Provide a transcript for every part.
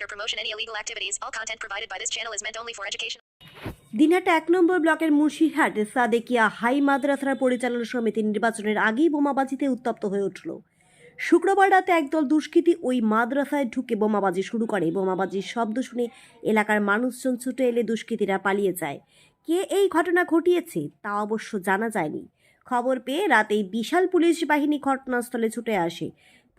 promotion any illegal activities. All content provided by this channel is meant only for education. Dinhata এক নম্বর ব্লকের Munshirhat, Sadekia high মাদ্রাসার পরিচালনা সমিতি নির্বাচনের আগেই বোমাবাজিতে উত্তপ্ত হয়ে উঠল। শুক্রবার রাতে একদল দুষ্কৃতী ওই মাদ্রাসায় ঢুকে বোমাবাজি শুরু করে। বোমাবাজির শব্দ শুনে এলাকার মানুষজন ছুটে এলে দুষ্কৃতীরা পালিয়ে যায়। কে এই ঘটনা ঘটিয়েছে তা অবশ্য জানা যায়নি। খবর পেয়ে রাতেই বিশাল পুলিশ বাহিনী ঘটনাস্থলে ছুটে আসে।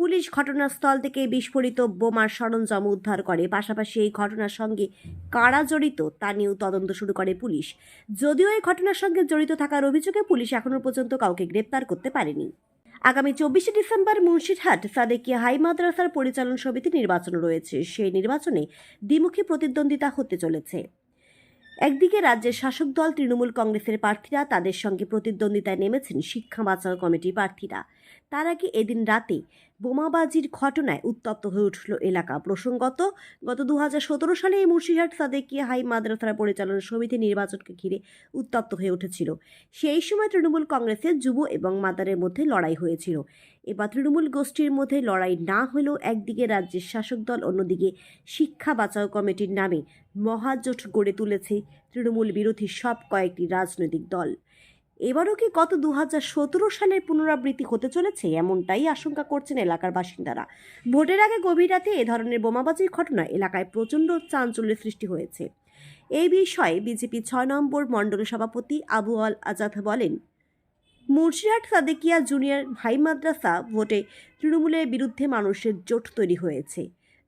পুলিশ ঘটনাস্থল থেকে বিস্ফোরিত বোমার সরঞ্জাম উদ্ধার করে। পাশাপাশি এই ঘটনার সঙ্গে কারা জড়িত তা নিয়েও তদন্ত শুরু করে পুলিশ। যদিও এই ঘটনার সঙ্গে জড়িত থাকার অভিযোগে পুলিশ এখনও পর্যন্ত কাউকে গ্রেপ্তার করতে পারেনি। আগামী চব্বিশে ডিসেম্বর মুন্সিরহাট সাদেকিয়া হাই মাদ্রাসার পরিচালন সমিতি নির্বাচন রয়েছে। সেই নির্বাচনে দ্বিমুখী প্রতিদ্বন্দ্বিতা হতে চলেছে। একদিকে রাজ্যের শাসক দল তৃণমূল কংগ্রেসের প্রার্থীরা তাদের সঙ্গে প্রতিদ্বন্দ্বিতায় নেমেছেন শিক্ষা বাঁচাও কমিটি প্রার্থীরা। তার আগে এদিন রাতে বোমাবাজির ঘটনায় উত্তপ্ত হয়ে উঠল এলাকা। প্রসঙ্গত, গত দু হাজার সতেরো সালে এই মুন্সিরহাট সাদেকিয়া হাই মাদ্রাসার পরিচালনা সমিতি নির্বাচনকে ঘিরে উত্তপ্ত হয়ে উঠেছিল। সেই সময় তৃণমূল কংগ্রেসের যুব এবং মাদারের মধ্যে লড়াই হয়েছিল। এবার তৃণমূল গোষ্ঠীর মধ্যে লড়াই না হলেও একদিকে রাজ্যের শাসক দল, অন্যদিকে শিক্ষা বাঁচাও কমিটির নামে মহাজোট গড়ে তুলেছে তৃণমূল বিরোধী সব কয়েকটি রাজনৈতিক দল। এবারও কি গত দু হাজার সতেরো সালের পুনরাবৃত্তি হতে চলেছে? এমনটাই আশঙ্কা করছেন এলাকার বাসিন্দারা। ভোটের আগে গভীর রাতে এ ধরনের বোমাবাজির ঘটনা এলাকায় প্রচণ্ড চাঞ্চল্যের সৃষ্টি হয়েছে। এই বিষয়ে বিজেপি ছয় নম্বর মণ্ডল সভাপতি আবু আল আজাদ বলেন মুর্শিদাট সাদেকিয়া জুনিয়র হাই মাদ্রাসা ভোটে তৃণমূলের বিরুদ্ধে মানুষের জোট তৈরি হয়েছে।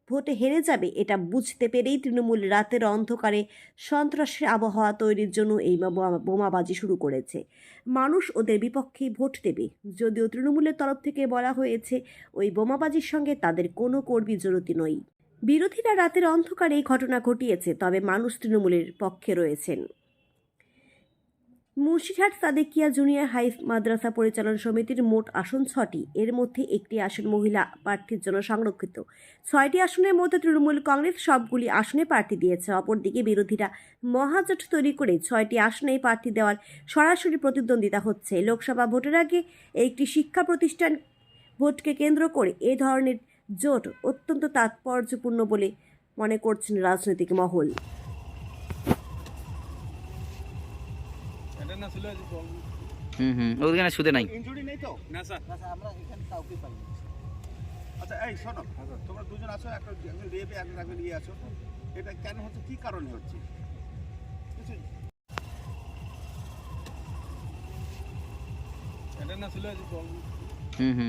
ভোটে হেরে যাবে এটা বুঝতে পেরেই তৃণমূল রাতের অন্ধকারে সন্ত্রাসের আবহাওয়া তৈরির জন্য এই বোমাবাজি শুরু করেছে। মানুষ ওদের বিপক্ষেই ভোট দেবে। যদিও তৃণমূলের তরফ থেকে বলা হয়েছে, ওই বোমাবাজির সঙ্গে তাদের কোনো কর্মী জড়িত নই বিরোধীরা রাতের অন্ধকারে এই ঘটনা ঘটিয়েছে, তবে মানুষ তৃণমূলের পক্ষে রয়েছেন। মুর্শিদহাট সাদেকিয়া জুনিয়র হাই মাদ্রাসা পরিচালন সমিতির মোট আসন ছটি। এর মধ্যে একটি আসন মহিলা প্রার্থীর জন্য সংরক্ষিত। ছয়টি আসনের মধ্যে তৃণমূল কংগ্রেস সবগুলি আসনে প্রার্থী দিয়েছে। অপরদিকে বিরোধীরা মহাজোট তৈরি করে ছয়টি আসনে প্রার্থী দেওয়ার সরাসরি প্রতিদ্বন্দ্বিতা হচ্ছে। লোকসভা ভোটের আগে একটি শিক্ষা প্রতিষ্ঠান ভোটকে কেন্দ্র করে এ ধরনের জোট অত্যন্ত তাৎপর্যপূর্ণ বলে মনে করছেন রাজনৈতিক মহল। না ছিল হুম সুদে নাই। ইনজুরি নেই তো? না স্যার। আমরা এখানে কাউকে পাই আচ্ছা এই শোনো তোমরা দুজন আছো একটা একজন রেপে একজন একজন ইয়ে আছো। এটা কেন হচ্ছে? কি কারণে হচ্ছে? কিছু এটা না ছিল হুম।